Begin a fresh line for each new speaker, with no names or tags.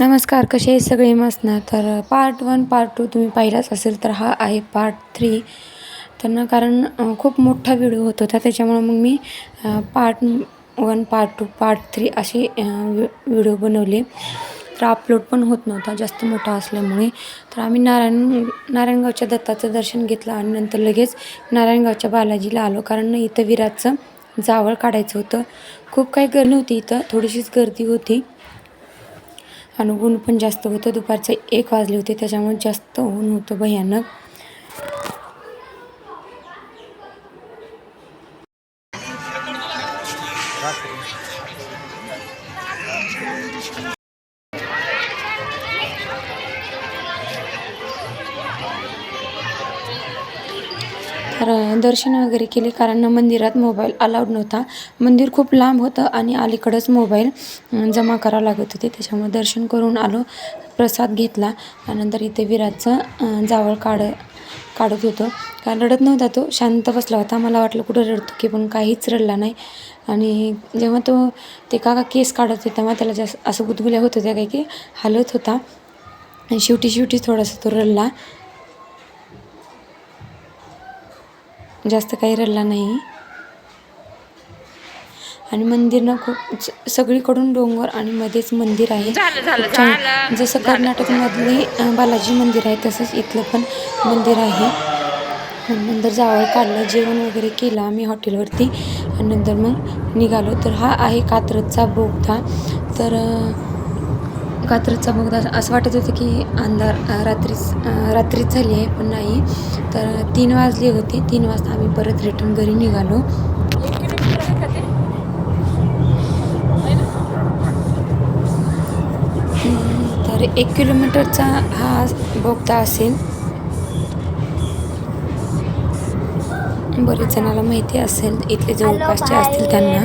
नमस्कार कसे आहे सगळे मस्त ना? तर पार्ट वन पार्ट टू तुम्ही पाहिलाच असेल तर हा आहे पार्ट थ्री तर ना कारण खूप मोठा व्हिडिओ होत होता त्याच्यामुळं मग मी part one part two part three असे व्हिडिओ बनवले. तर अपलोड पण होत नव्हता जास्त मोठा असल्यामुळे. तर आम्ही नारायण नारायणगावच्या दत्ताचं दर्शन घेतलं आणि नंतर लगेच नारायणगावच्या बालाजीला आलो. कारण इथं विराटचं जावळ काढायचं होतं. खूप काही गर्दी नव्हती इथं थोडीशीच गर्दी होती. आणि ऊन पण जास्त होतं. दुपारचे एक वाजले होते त्याच्यामुळे जास्त ऊन होतं भयानक. तर र दर्शन वगैरे केले कारण मंदिरात मोबाईल अलाउड नव्हता. मंदिर खूप लांब होतं आणि अलीकडंच मोबाईल जमा करावं लागत होते. त्याच्यामुळे दर्शन करून आलो प्रसाद घेतला. त्यानंतर इथे विराटचं जावळ काढ काढत होतं. कारण रडत नव्हता तो शांत बसला होता. मला वाटलं कुठं रडतो की पण काहीच रडला नाही. आणि जेव्हा तो ते काका केस काढत होते तेव्हा त्याला जास्त असं गुदगुल्या होत होत्या काही की हलत होता. आणि शेवटी शेवटी थोडासा तो रडला. जास्त काही रडला नाही. आणि मंदिर ना खूप सगळीकडून डोंगर आणि मध्येच मंदिर आहे. जसं कर्नाटकमधली बालाजी मंदिर आहे तसंच इथलं पण मंदिर आहे. नंतर जावळ काढलं जेवण वगैरे केलं आम्ही हॉटेलवरती. आणि नंतर मग निघालो. तर हा आहे कात्रजचा बोगदा. तर कात्रचा कात्रजचा बोगदा असं वाटत होतं की अंधार रात्रीच रात्रीच झाली आहे पण नाही. तर तीन वाजले होते. तीन वाजता आम्ही परत रिटर्न घरी निघालो. तर एक किलोमीटरचा हा बोगदा असेल. बरेच जणाला माहिती असेल इथले जवळपासचे असतील त्यांना.